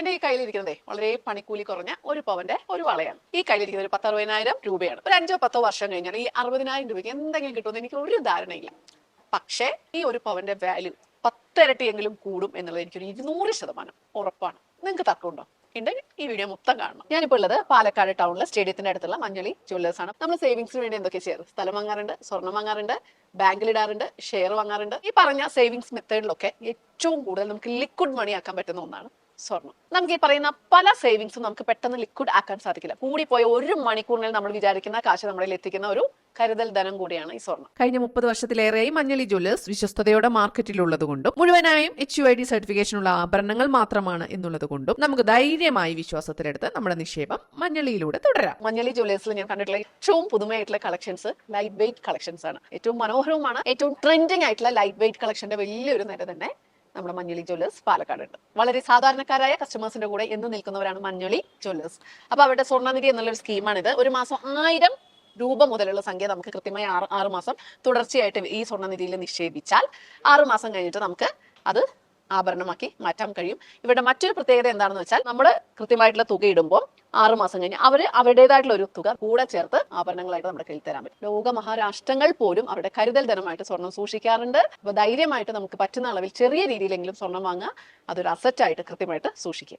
എന്റെ ഈ കയ്യിലിരിക്കുന്നതേ വളരെ പണിക്കൂലി കുറഞ്ഞ ഒരു പവന്റെ ഒരു വളയാണ്. ഈ കയ്യിലിരിക്കുന്ന ഒരു പത്തറുപതിനായിരം രൂപയാണ്. ഒരു അഞ്ചോ പത്തോ വർഷം കഴിഞ്ഞാൽ ഈ അറുപതിനായിരം രൂപയ്ക്ക് എന്തെങ്കിലും കിട്ടുമെന്ന് എനിക്ക് ഒരു ധാരണയില്ല. പക്ഷേ ഈ ഒരു പവന്റെ വാല്യൂ പത്തിരട്ടിയെങ്കിലും കൂടും എന്നുള്ളത് എനിക്കൊരു ഇരുന്നൂറ് ശതമാനം ഉറപ്പാണ്. നിങ്ങൾക്ക് തർക്കമുണ്ടോ? ഉണ്ടെങ്കിൽ ഈ വീഡിയോ മൊത്തം കാണണം. ഞാനിപ്പോൾ ഉള്ളത് പാലക്കാട് ടൗണിലെ സ്റ്റേഡിയത്തിന്റെ അടുത്തുള്ള മഞ്ഞളി ജ്വല്ലേഴ്സ് ആണ്. നമ്മൾ സേവിങ്സിന് വേണ്ടി എന്തൊക്കെ ചെയ്യാറ്? സ്ഥലം വാങ്ങാറുണ്ട് സ്വർണം വാങ്ങാറുണ്ട് ബാങ്കിൽ ഇടാറുണ്ട് ഷെയർ വാങ്ങാറുണ്ട്. ഈ പറഞ്ഞ സേവിങ്സ് മെത്തേഡിലൊക്കെ ഏറ്റവും കൂടുതൽ നമുക്ക് ലിക്വിഡ് മണി ആക്കാൻ പറ്റുന്ന ഒന്നാണ്. സ്വർണം നമുക്ക് ഈ പറയുന്ന പല സേവിങ്സും നമുക്ക് പെട്ടെന്ന് ലിക്വിഡ് ആക്കാൻ സാധിക്കില്ല. കൂടിപ്പോയ ഒരു മണിക്കൂറിൽ നമ്മൾ വിചാരിക്കുന്ന കാശ് നമ്മളിൽ എത്തിക്കുന്ന ഒരു കരുതൽ ധനം കൂടിയാണ് ഈ സ്വർണം കഴിഞ്ഞ മുപ്പത് വർഷത്തിലേറെയായി മഞ്ഞളി ജ്വല്ലേഴ്സ് വിശ്വസ്തയോടെ മാർക്കറ്റിലുള്ളതുകൊണ്ടും മുഴുവനായും എച്ച് യു ഐ ഡി സർട്ടിഫിക്കേഷനുള്ള ആഭരണങ്ങൾ മാത്രമാണ് എന്നുള്ളതുകൊണ്ടും നമുക്ക് ധൈര്യമായി വിശ്വാസത്തിലെടുത്ത് നമ്മുടെ നിക്ഷേപം മഞ്ഞളിയിലൂടെ തുടരാം. മഞ്ഞളി ജ്വല്ലേഴ്സിൽ ഞാൻ കണ്ടിട്ടുള്ള ഏറ്റവും പുതുമയായിട്ടുള്ള കളക്ഷൻസ് ലൈറ്റ് വെയിറ്റ് കളക്ഷൻസ് ആണ്. ഏറ്റവും മനോഹരവുമാണ് ഏറ്റവും ട്രെൻഡിങ് ആയിട്ടുള്ള ലൈറ്റ് വെയിറ്റ് കളക്ഷന്റെ വലിയൊരു നിര തന്നെ നമ്മുടെ മഞ്ഞളി ജ്വല്ലേഴ്സ് പാലക്കാട് ഉണ്ട് വളരെ സാധാരണക്കാരായ കസ്റ്റമേഴ്സിന്റെ കൂടെ എന്ന് നിൽക്കുന്നവരാണ് മഞ്ഞളി ജ്വല്ലേഴ്സ്. അപ്പൊ അവരുടെ സ്വർണനിധി എന്നുള്ളൊരു സ്കീമാണിത് ഒരു മാസം ആയിരം രൂപ മുതലുള്ള സംഖ്യ നമുക്ക് കൃത്യമായി ആറ് ആറ് മാസം തുടർച്ചയായിട്ട് ഈ സ്വർണനിധിയിൽ നിക്ഷേപിച്ചാൽ ആറ് മാസം കഴിഞ്ഞിട്ട് നമുക്ക് അത് ആഭരണമാക്കി മാറ്റാൻ കഴിയും. ഇവരുടെ മറ്റൊരു പ്രത്യേകത എന്താണെന്ന് വെച്ചാൽ നമ്മൾ കൃത്യമായിട്ടുള്ള തുക ഇടുമ്പോൾ ആറ് മാസം കഴിഞ്ഞ് അവർ അവരുടേതായിട്ടുള്ള ഒരു തുക കൂടെ ചേർത്ത് ആഭരണങ്ങളായിട്ട് നമ്മുടെ കയ്യിൽ തരാൻ പറ്റും. ലോക മഹാരാഷ്ട്രങ്ങൾ പോലും അവരുടെ കരുതൽ ധനമായിട്ട് സ്വർണം സൂക്ഷിക്കാറുണ്ട്. അപ്പോൾ ധൈര്യമായിട്ട് നമുക്ക് പറ്റുന്ന അളവിൽ ചെറിയ രീതിയിലെങ്കിലും സ്വർണം വാങ്ങുക. അതൊരു അസറ്റായിട്ട് കൃത്യമായിട്ട് സൂക്ഷിക്കുക.